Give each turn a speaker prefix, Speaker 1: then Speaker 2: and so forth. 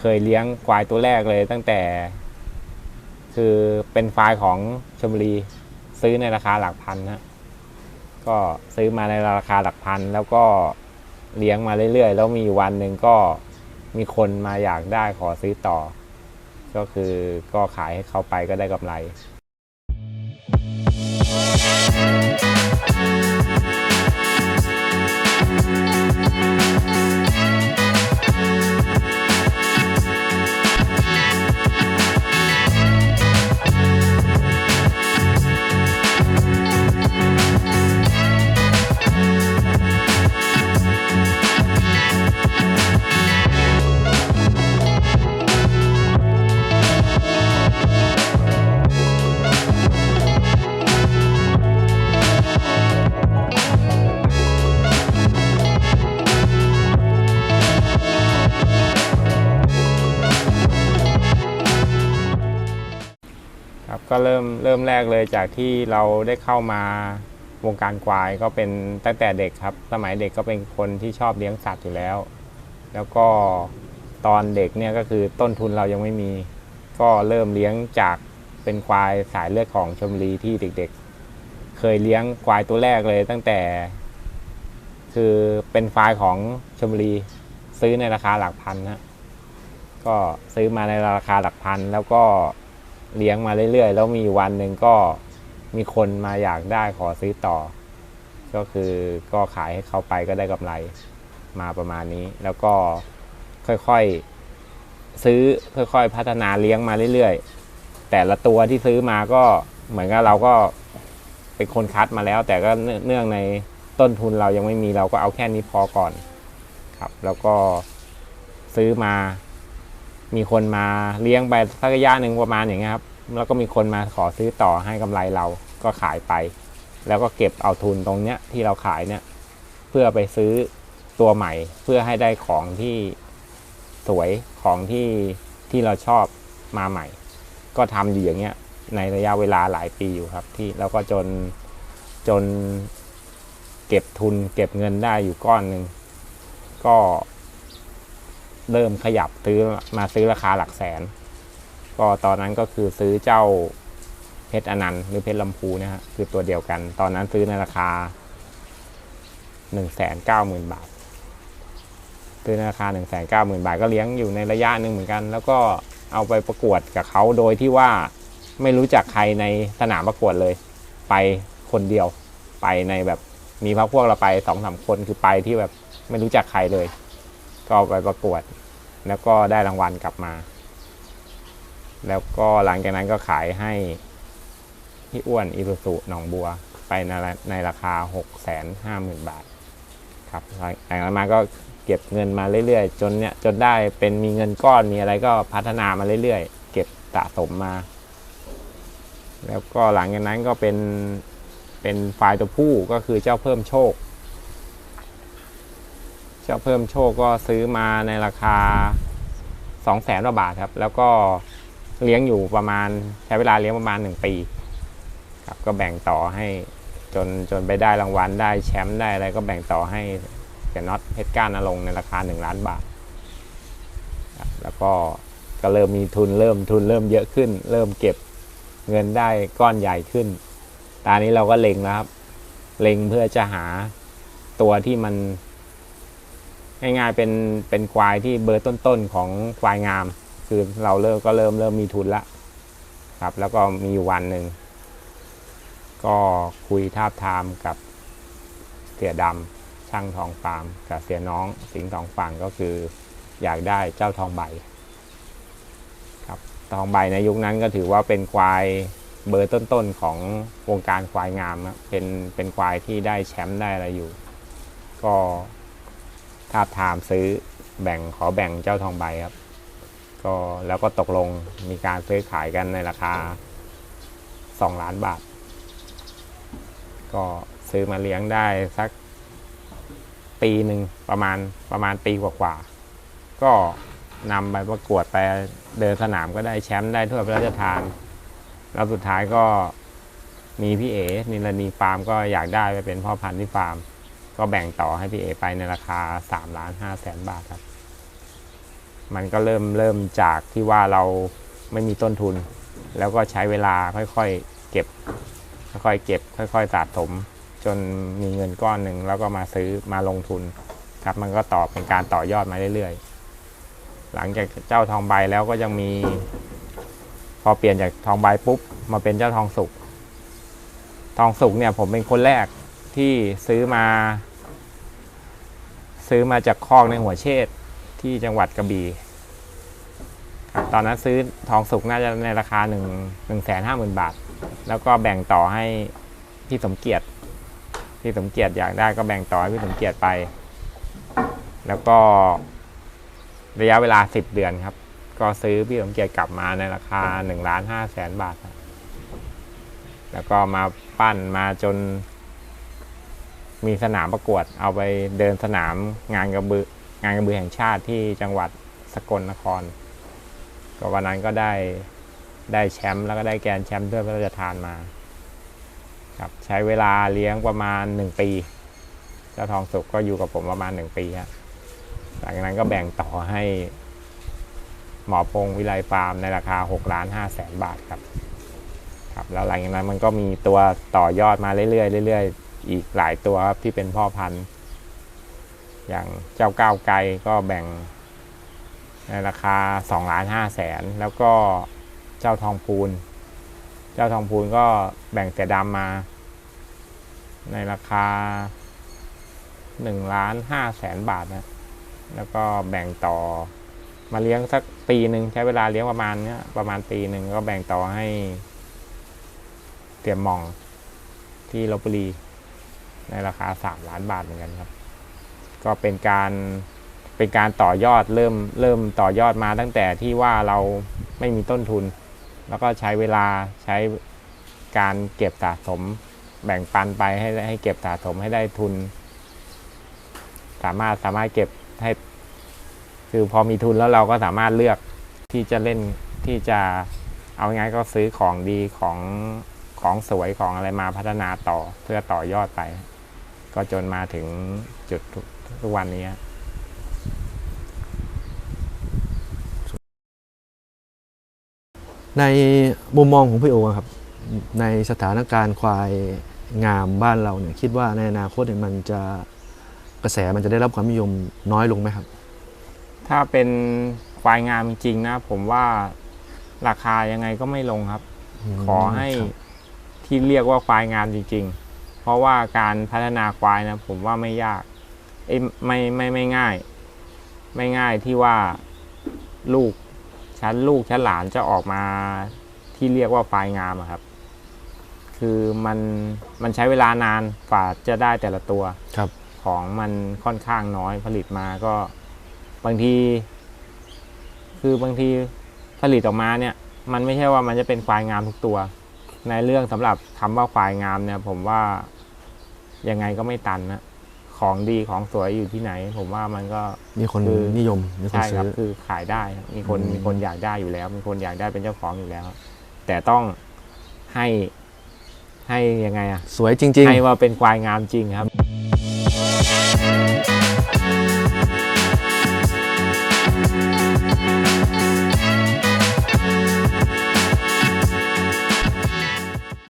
Speaker 1: เคยเลี้ยงควายตัวแรกเลยตั้งแต่ คือเป็นควายของชมบุรีซื้อในราคาหลักพันนะก็ซื้อมาในราคาหลักพัน แล้วก็เลี้ยงมาเรื่อยๆ แล้วมีวันหนึ่งก็มีคนมาอยากได้ขอซื้อต่อ ก็คือก็ขายให้เขาไปก็ได้กำไรครั ก็เริ่มเริ่มแรกเลยจากที่เราได้เข้ามาวงการควายก็เป็นตั้งแต่เด็กครับ สมัยเด็กก็เป็นคนที่ชอบเลี้ยงสัตว์อยู่แล้ว แล้วก็ตอนเด็กเนี่ยก็คือต้นทุนเรายังไม่มี ก็เริ่มเลี้ยงจากเป็นควายสายเลือดของชมรีที่เด็กๆ เคยเลี้ยงควายตัวแรกเลยตั้งแต่ คือเป็นควายของชมรีซื้อในราคาหลักพันนะก็ซื้อมาในราคาหลักพันแล้วก็ เลี้ยงมาเรื่อยๆ แล้วมีวันหนึ่งก็มีคนมาอยากได้ขอซื้อต่อ ก็คือก็ขายให้เขาไปก็ได้กำไรมาประมาณนี้ แล้วก็ค่อยๆซื้อค่อยๆ พัฒนาเลี้ยงมาเรื่อยๆ แต่ละตัวที่ซื้อมาก็เหมือนกับเราก็เป็นคนคัดมาแล้ว แต่ก็เนื่องในต้นทุนเรายังไม่มีเราก็เอาแค่นี้พอก่อนครับ แล้วก็ซื้อมา มีคนมาเลี้ยงไปสักระยะหนึ่งประมาณอย่างเงี้ยครับ แล้วก็มีคนมาขอซื้อต่อให้กำไรเราก็ขายไป แล้วก็เก็บเอาทุนตรงเนี้ยที่เราขายเนี่ยเพื่อไปซื้อตัวใหม่ เพื่อให้ได้ของที่สวยของที่ที่เราชอบมาใหม่ ก็ทำอยู่อย่างเงี้ยในระยะเวลาหลายปีอยู่ครับ ที่แล้วก็จนจนเก็บทุนเก็บเงินได้อยู่ก้อนหนึ่งก็ เริ่มขยับซื้อมาซื้อราคาหลักแสน ก็ตอนนั้นก็คือซื้อเจ้าเพชรอนันต์หรือเพชรลำพูนะฮะคือตัวเดียวกัน ตอนนั้นซื้อในราคา1นึ่งแสนเก้าหมื่นบาทซื้อในราคา1นึ่งแสนเก้าหมื่นบาทก็เลี้ยงอยู่ในระยะหนึ่งเหมือนกัน แล้วก็เอาไปประกวดกับเขาโดยที่ว่าไม่รู้จักใครในสนามประกวดเลย ไปคนเดียว ไปในแบบมีพักพวกเราไปสองสามคนคือไปที่แบบไม่รู้จักใครเลย ก็ไปประกวด แล้วก็ได้รางวัลกลับมา แล้วก็หลังจากนั้นก็ขายให้พี่อ้วนอิรุสุหนองบัวไปในในราคา 6 5 0 0 0 0 บาท ครับหลังจากนั้นมาก็เก็บเงินมาเรื่อยๆ จนเนี่ยจนได้เป็นมีเงินก้อนมีอะไรก็พัฒนามาเรื่อยๆ เก็บสะสมมา แล้วก็หลังจากนั้นก็เป็นเป็นฝ่ายตัวผู้ก็คือเจ้าเพิ่มโชค จ้าเพิ่มโชคก็ซื้อมาในราคา2 0 0แสนกว่าบาทครับ แล้วก็เลี้ยงอยู่ประมาณใช้เวลาเลี้ยงประมาณ 1 ปีครับก็แบ่งต่อให้จนจนไปได้รางวัลได้แชมป์ได้อะไรก็แบ่งต่อให้เสียน็อตเพชรก้านนรงในราคา 1 ล้านบาทครับแล้วก็ก็เริ่มมีทุนเริ่มทุนเริ่มเยอะขึ้น เริ่มเก็บเงินได้ก้อนใหญ่ขึ้น ตอนนี้เราก็เล็งแล้วครับ เล็งเพื่อจะหาตัวที่มัน ง่ายๆเป็นเป็นควายที่เบอร์ต้นๆของควายงาม คือเราเริ่มก็เริ่มเริ่มมีทุนละครับ แล้วก็มีอยู่วันหนึ่งก็คุยทาบทามกับเสียดำช่างทองฟาร์มกับเสียน้องสิงห์ทองฝั่งก็คืออยากได้เจ้าทองใบครับทองใบในยุคนั้นก็ถือว่าเป็นควายเบอร์ต้นๆของวงการควายงามเป็นเป็นควายที่ได้แชมป์ได้อะไรอยู่ ก็ ทาบทามซื้อแบ่งขอแบ่งเจ้าทองใบครับ ก็แล้วก็ตกลงมีการซื้อขายกันในราคา 2 ล้านบาท ก็ซื้อมาเลี้ยงได้สักปีหนึ่งประมาณประมาณปีกว่าๆก็นำไปประกวดไปเดินสนามก็ได้แชมป์ได้ถ้วยพระราชทาน แล้วสุดท้ายก็มีพี่เอ๋นิลนีฟาร์มก็อยากได้ไปเป็นพ่อพันธุ์ที่ฟาร์ม ก็แบ่งต่อให้พี่เอไปในราคา3ล้าน5แสนบาทครับ มันก็เริ่มเริ่มจากที่ว่าเราไม่มีต้นทุน แล้วก็ใช้เวลาค่อยๆเก็บ ค่อยๆเก็บ ค่อยๆสะสม จนมีเงินก้อนหนึ่งแล้วก็มาซื้อมาลงทุนครับ มันก็ต่อเป็นการต่อยอดมาเรื่อยๆ หลังจากเจ้าทองใบแล้วก็ยังมี พอเปลี่ยนจากทองใบปุ๊บ มาเป็นเจ้าทองสุกทองสุกเนี่ยผมเป็นคนแรกที่ซื้อมา ซื้อมาจากคลอกในหัวเชษที่จังหวัดกระบี่ตอนนั้นซื้อทองสุกน่าจะในราคาหนึ่งหนึ่งแสนห้าหมื่นบาท แล้วก็แบ่งต่อให้พี่สมเกียรติพี่สมเกียรติอยากได้ก็แบ่งต่อให้พี่สมเกียรติไป แล้วก็ระยะเวลาสิบเดือนครับ ก็ซื้อพี่สมเกียรติกลับมาในราคาหนึ่งล้านห้าแสนบาท แล้วก็มาปั้นมาจน มีสนามประกวด เอาไปเดินสนามงานกระบืองานกระบือแห่งชาติที่จังหวัดสกลนคร ก็วันนั้นก็ได้ได้แชมป์แล้วก็ได้แกนแชมป์ถ้วยพระราชทานมาครับใช้เวลาเลี้ยงประมาณหนึ่งปี เจ้าทองสุกก็อยู่กับผมประมาณหนึ่งปีครับหลังจากนั้นก็แบ่งต่อให้หมอพงวิไลฟาร์มในราคา6ล้าน5แสนบาทครับครับ แล้วหลังจากนั้นมันก็มีตัวต่อยอดมาเรื่อยๆเรื่อยๆ อีกหลายตัวครับที่เป็นพ่อพันธุ์อย่างเจ้าก้าวไกลก็แบ่งในราคา2ล้าน5แสนแล้วก็เจ้าทองพูน เจ้าทองพูนก็แบ่งเสือดำมา ในราคา1ล้าน5แสนบาทนะแล้วก็แบ่งต่อมาเลี้ยงสักปีหนึ่งใช้เวลาเลี้ยงประมาณเนี้ยประมาณปีหนึ่งก็แบ่งต่อให้เตรียมหมองที่ลบบุรี ในราคาสามล้านบาทเหมือนกันครับ ก็เป็นการเป็นการต่อยอดเริ่มเริ่มต่อยอดมาตั้งแต่ที่ว่าเราไม่มีต้นทุน แล้วก็ใช้เวลาใช้การเก็บสะสมแบ่งปันไปให้ให้เก็บสะสมให้ได้ทุน สามารถสามารถเก็บให้คือพอมีทุนแล้วเราก็สามารถเลือกที่จะเล่นที่จะเอาง่ายก็ซื้อของดีของของสวยของอะไรมาพัฒนาต่อเพื่อต่อยอดไป ก็จนมาถึงจุดทุกทุกวันนี้
Speaker 2: ในมุมมองของพี่โอครับ ในสถานการณ์ควายงามบ้านเราเนี่ยคิดว่าในอนาคตเนี่ยมันจะกระแสมันจะได้รับความนิยมน้อยลงไหมครับ
Speaker 1: ถ้าเป็นควายงามจริงๆนะ ผมว่าราคายังไงก็ไม่ลงครับ ขอให้
Speaker 2: ครับ
Speaker 1: ที่เรียกว่าควายงามจริง ๆ เพราะว่าการพัฒนาควายนะผมว่าไม่ยากเอ้ยไม่ไม่ไม่ง่าย ไม่ง่ายที่ว่าลูกชั้นลูกชั้นหลานจะออกมาที่เรียกว่าควายงามอะครับ คือมันมันใช้เวลานานกว่าจะได้แต่ละตัว
Speaker 2: ครับ
Speaker 1: ของมันค่อนข้างน้อยผลิตมาก็บางที คือบางทีผลิตออกมาเนี่ย มันไม่ใช่ว่ามันจะเป็นควายงามทุกตัว ในเรื่องสำหรับคำว่าควายงามเนี่ย ผมว่ายังไงก็ไม่ตันนะของดีของสวยอยู่ที่ไหน ผมว่ามันก็
Speaker 2: มีคน
Speaker 1: คือ
Speaker 2: นิยมมีคน
Speaker 1: ใช่ค
Speaker 2: ซื้
Speaker 1: รับ
Speaker 2: อ
Speaker 1: คือขายได้ครับมีคน
Speaker 2: อืม
Speaker 1: มีคนอยากได้อยู่แล้ว มีคนอยากได้เป็นเจ้าของอยู่แล้ว แต่ต้องให้ให้ยังไงอะ
Speaker 2: สวยจริง
Speaker 1: ให้ว่าเป็นควายงามจริงครับ